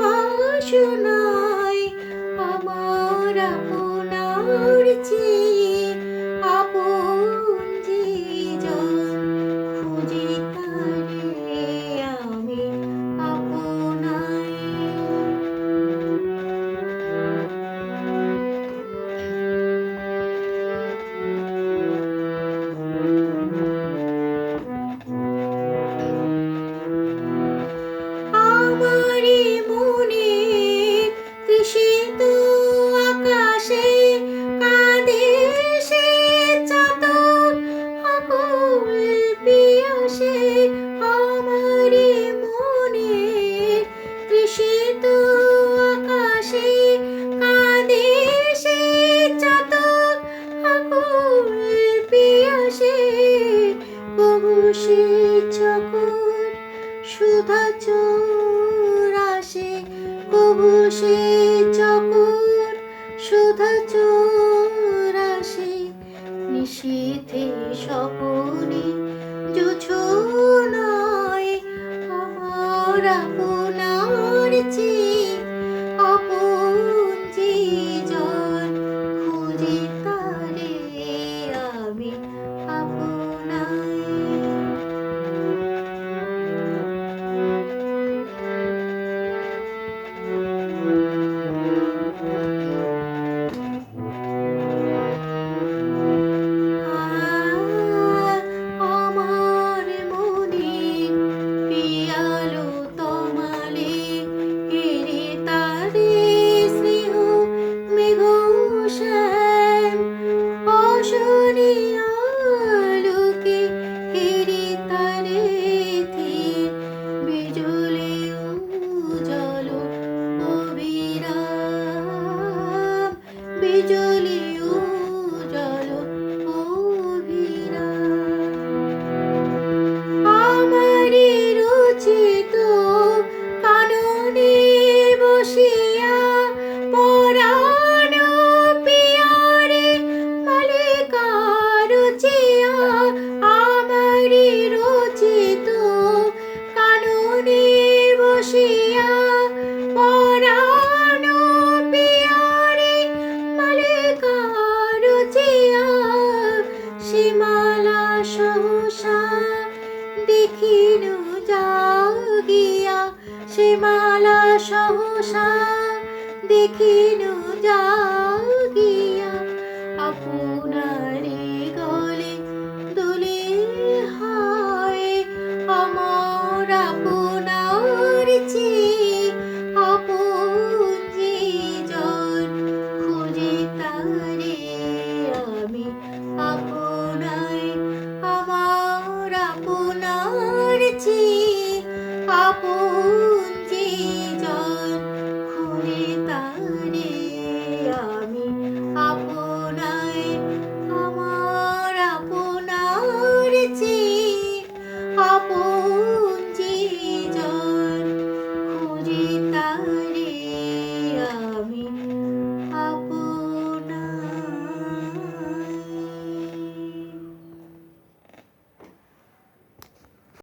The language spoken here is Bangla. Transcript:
বাসনায় আমার আপনার চেয়ে আমারি মনে তৃষিত আকাশে কাঁদে সে চাতক আকুল পিয়াসে আমারি মনে তৃষিত আকাশে কাঁদে সে চাতক আকুল পিয়াসে কবু সে চকর সুধা আসে সে চকর সুধা চোর নিশীথে স্বপনে আপনার yo গিয়া শ্যামালা সহসা দেখিনু যাও গিয়া আপনারে